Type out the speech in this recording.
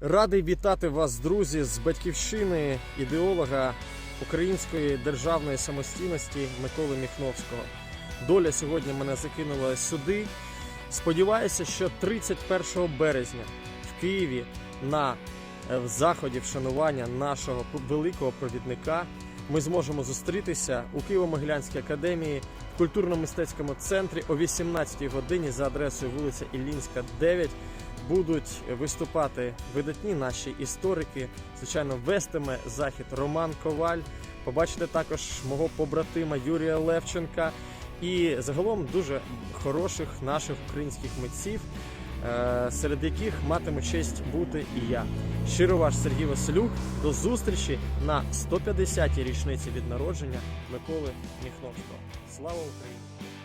Радий вітати вас, друзі, з батьківщини ідеолога української державної самостійності Миколи Міхновського. Доля сьогодні мене закинула сюди. Сподіваюся, що 31 березня в Києві на е, заході вшанування нашого великого провідника ми зможемо зустрітися у Києво-Могилянській академії в культурно-мистецькому центрі о 18 годині за адресою вулиця Іллінська, 9 будуть виступати видатні наші історики. Звичайно, вестиме захід Роман Коваль. Побачите також мого побратима Юрія Левченка і загалом дуже хороших наших українських митців, е, серед яких матиму честь бути і я. Щиро ваш Сергій Василюк. До зустрічі на 150-й річниці від народження Миколи Міхновського. Слава Україні!